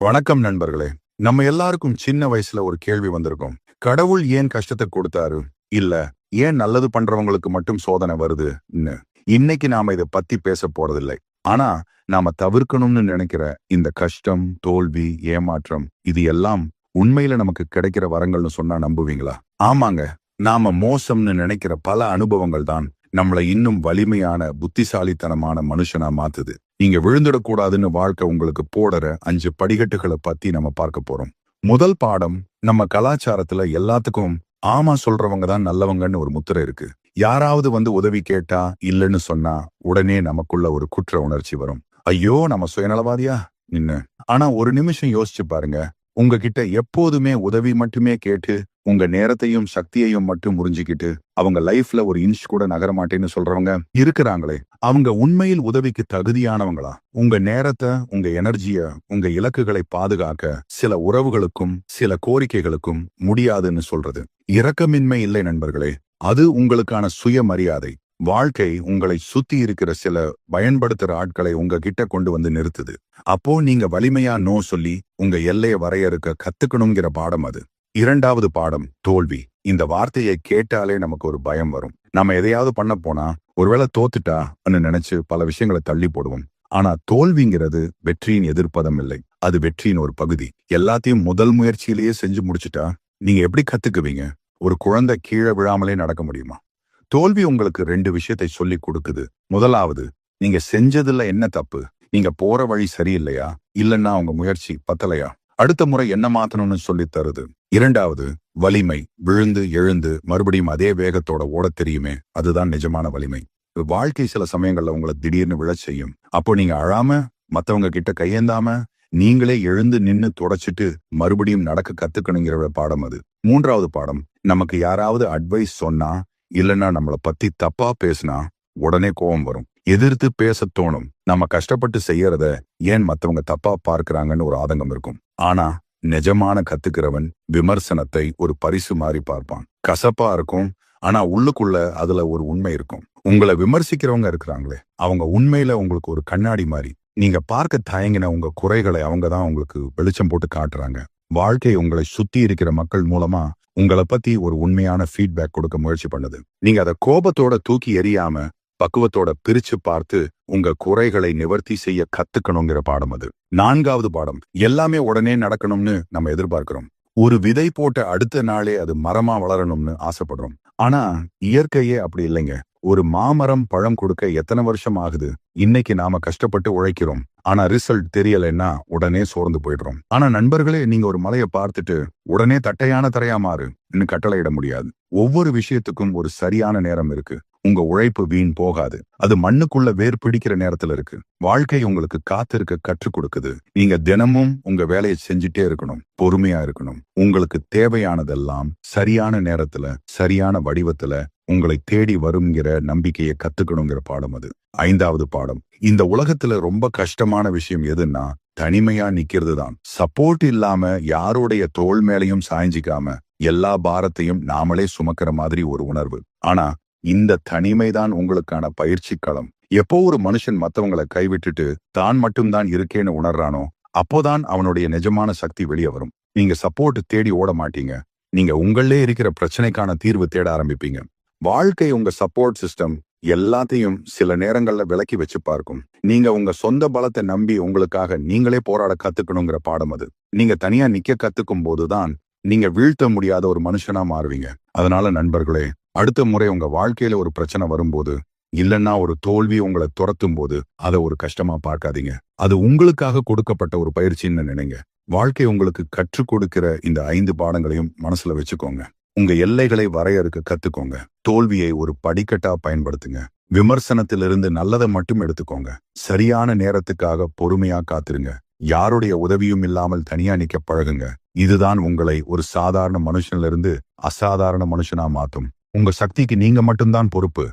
வணக்கம் நண்பர்களே. நம்ம எல்லாருக்கும் சின்ன வயசுல ஒரு கேள்வி வந்திருக்கும். கடவுள் ஏன் கஷ்டத்தை கொடுத்தாரு? இல்ல ஏன் நல்லது பண்றவங்களுக்கு மட்டும் சோதனை வருதுன்னு. இன்னைக்கு நாம இதை பத்தி பேச போறதில்லை. ஆனா நாம தவிர்க்கணும்னு நினைக்கிற இந்த கஷ்டம் தோல்வி ஏமாற்றம் இது எல்லாம் உண்மையில நமக்கு கிடைக்கிற வரங்கள்னு சொன்னா நம்புவீங்களா? ஆமாங்க. நாம மோசம்னு நினைக்கிற பல அனுபவங்கள் தான் நம்மளை இன்னும் வலிமையான புத்திசாலித்தனமான மனுஷனா மாத்துது. நீங்க விழுந்துடக்கூடாதுன்னு வாழ்க்கை உங்களுக்கு போடுற அஞ்சு படிக்கட்டுகளை பத்தி நம்ம பார்க்க போறோம். முதல் பாடம் நம்ம கலாச்சாரத்துல எல்லாத்துக்கும் ஆமா சொல்றவங்க தான் நல்லவங்கன்னு ஒரு முத்திரை இருக்கு. யாராவது வந்து உதவி கேட்டா இல்லைன்னு சொன்னா உடனே நமக்குள்ள ஒரு குற்ற உணர்ச்சி வரும். ஐயோ நம்ம சுயநலவாதியா? நின்னு. ஆனா ஒரு நிமிஷம் யோசிச்சு பாருங்க. உங்ககிட்ட எப்போதுமே உதவி மட்டுமே கேட்டு உங்க நேரத்தையும் சக்தியையும் மட்டும் முறிஞ்சுக்கிட்டு அவங்க லைஃப்ல ஒரு இன்ச் கூட நகரமாட்டேன்னு சொல்றவங்க இருக்கிறாங்களே. அவங்க உண்மையில் உதவிக்கு தகுதியானவங்களா? உங்க நேரத்தை உங்க எனர்ஜிய உங்க இலக்குகளை பாதுகாக்க சில உறவுகளுக்கும் சில கோரிக்கைகளுக்கும் முடியாதுன்னு சொல்றது. இரக்கமின்மை இல்லை நண்பர்களே. அது உங்களுக்கான சுயமரியாதை. வாழ்க்கை உங்களை சுத்தி இருக்கிற சில பயன்படுத்துற ஆட்களை உங்ககிட்ட கொண்டு வந்து நிறுத்துது. அப்போ நீங்க வலிமையா நோ சொல்லி உங்க எல்லையை வரையறுக்க கத்துக்கணுங்கிற பாடம் அது. இரண்டாவது பாடம் தோல்வி. இந்த வார்த்தையை கேட்டாலே நமக்கு ஒரு பயம் வரும். நம்ம எதையாவது பண்ண போனா ஒருவேளை தோத்துட்டா நினைச்சு பல விஷயங்களை தள்ளி போடுவோம். ஆனா தோல்விங்கிறது வெற்றியின் எதிர்ப்பதம் இல்லை. அது வெற்றியின் ஒரு பகுதி. எல்லாத்தையும் முதல் முயற்சியிலேயே செஞ்சு முடிச்சுட்டா நீங்க எப்படி கத்துக்குவீங்க? ஒரு குழந்தை கீழே விழாமலே நடக்க முடியுமா? தோல்வி உங்களுக்கு ரெண்டு விஷயத்தை சொல்லி கொடுக்குது. முதலாவது நீங்க செஞ்சதுல என்ன தப்பு? நீங்க போற வழி சரியில்லையா? இல்லைன்னா உங்க முயற்சி பத்தலையா? அடுத்த முறை என்ன மாத்தணும்னு சொல்லி தருது? இரண்டாவது வலிமை. விழுந்து எழுந்து மறுபடியும் அதே வேகத்தோட ஓட தெரியுமே? அதுதான் நிஜமான வலிமை. வாழ்க்கை சில சமயங்கள்ல உங்களை திடீர்னு விழச் செய்யும். அப்போ நீங்க அழாம மத்தவங்க கிட்ட கையேந்தாம நீங்களே எழுந்து நின்னு தொடச்சிட்டு மறுபடியும் நடக்க கத்துக்கணுங்கிற பாடம் அது. மூன்றாவது பாடம் நமக்கு யாராவது அட்வைஸ் சொன்னா இல்லைன்னா நம்மளை பத்தி தப்பா பேசினா உடனே கோபம் வரும். எதிர்த்து பேச தோணும். நம்ம கஷ்டப்பட்டு செய்யறத ஏன் மத்தவங்க தப்பா பார்க்கறாங்கன்னு ஒரு ஆதங்கம் இருக்கும். ஆனா நிஜமான கத்துக்கிறவன் விமர்சனத்தை ஒரு பரிசு மாதிரி பார்ப்பான். கசப்பா இருக்கும் ஆனா உள்ளுக்குள்ள அதுல ஒரு உண்மை இருக்கும். உங்களை விமர்சிக்கிறவங்க இருக்கிறாங்களே அவங்க உண்மையில உங்களுக்கு ஒரு கண்ணாடி மாதிரி. நீங்க பார்க்க தயங்கின உங்க குறைகளை அவங்க தான் உங்களுக்கு வெளிச்சம் போட்டு காட்டுறாங்க. வாழ்க்கை உங்களை சுத்தி இருக்கிற மக்கள் மூலமா உங்களை பத்தி ஒரு உண்மையான ஃபீட்பேக் கொடுக்க முயற்சி பண்ணுது. நீங்க அதை கோபத்தோட தூக்கி எறியாம பக்குவத்தோட பிரிச்சு பார்த்து உங்க குறைகளை நிவர்த்தி செய்ய கத்துக்கணுங்கிற பாடம் அது. நான்காவது பாடம் எல்லாமே உடனே நடக்கணும்னு நம்ம எதிர்பார்க்கிறோம். ஒரு விதை போட்ட அடுத்த நாளே அது மரமா வளரணும்னு ஆசைப்படுறோம். ஆனா இயற்கையே அப்படி இல்லைங்க. ஒரு மாமரம் பழம் கொடுக்க எத்தனை வருஷம் ஆகுது? இன்னைக்கு நாம கஷ்டப்பட்டு உழைக்கிறோம். ஆனா ரிசல்ட் தெரியலைன்னா உடனே சோர்ந்து போயிடுறோம். ஆனா நண்பர்களே நீங்க ஒரு மலையை பார்த்துட்டு உடனே தட்டையான தரையா மாறுன்னு கட்டளையிட முடியாது. ஒவ்வொரு விஷயத்துக்கும் ஒரு சரியான நேரம் இருக்கு. உங்க உழைப்பு வீண் போகாது. அது மண்ணுக்குள்ள வேர் பிடிக்கிற நேரத்துல இருக்கு. வாழ்க்கை உங்களுக்கு காத்திருக்க கற்றுக் கொடுக்குது. நீங்க தினமும் உங்க வேலையை செஞ்சுட்டே இருக்கணும். பொறுமையா இருக்கணும். உங்களுக்கு தேவையானதெல்லாம் சரியான நேரத்துல சரியான வடிவத்துல உங்களை தேடி வருங்கிற நம்பிக்கையை கத்துக்கணுங்கிற பாடம் அது. ஐந்தாவது பாடம். இந்த உலகத்துல ரொம்ப கஷ்டமான விஷயம் எதுன்னா தனிமையா நிக்கிறது தான். சப்போர்ட் இல்லாம யாருடைய தோல் மேலையும் சாய்ஞ்சிக்காம எல்லா பாரத்தையும் நாமளே சுமக்கிற மாதிரி ஒரு உணர்வு. ஆனா இந்த தனிமைதான் உங்களுக்கான பயிற்சி களம் எப்போ ஒரு மனுஷன் மத்தவங்களை கைவிட்டுட்டு தான் மட்டும்தான் இருக்கேன்னு உணர்றானோ அப்போதான் அவனுடைய நிஜமான சக்தி வெளியே வரும். நீங்க சப்போர்ட் தேடி ஓட மாட்டீங்க. நீங்க உங்களே இருக்கிற பிரச்சனைக்கான தீர்வு தேட ஆரம்பிப்பீங்க. வாழ்க்கை உங்க சப்போர்ட் சிஸ்டம் எல்லாத்தையும் சில நேரங்கள்ல விலக்கி வச்சு பார்க்கும். நீங்க உங்க சொந்த பலத்தை நம்பி உங்களுக்காக நீங்களே போராட கத்துக்கணுங்கிற பாடம் அது. நீங்க தனியா நிக்க கத்துக்கும் போதுதான் நீங்க வீழ்த்த முடியாத ஒரு மனுஷனா மாறுவீங்க. அதனால நண்பர்களே அடுத்த முறை உங்க வாழ்க்கையில ஒரு பிரச்சனை வரும்போது இல்லைன்னா ஒரு தோல்வி உங்களை துரத்தும் போது அதை ஒரு கஷ்டமா பார்க்காதீங்க. அது உங்களுக்காக கொடுக்கப்பட்ட ஒரு பயிற்சின்னு நினைங்க. வாழ்க்கை உங்களுக்கு கற்றுக் கொடுக்கிற இந்த ஐந்து பாடங்களையும் மனசுல வச்சுக்கோங்க. உங்க எல்லைகளை வரையறுக்க கத்துக்கோங்க. தோல்வியை ஒரு படிக்கட்டா பயன்படுத்துங்க. விமர்சனத்திலிருந்து நல்லதை மட்டும் எடுத்துக்கோங்க. சரியான நேரத்துக்காக பொறுமையா காத்துருங்க. யாருடைய உதவியும் இல்லாமல் தனியா நிக்க பழகுங்க. இதுதான் உங்களை ஒரு சாதாரண மனுஷன்ல இருந்து அசாதாரண மனுஷனா மாத்தும். உங்க சக்திக்கு நீங்க மட்டும்தான் பொறுப்பு.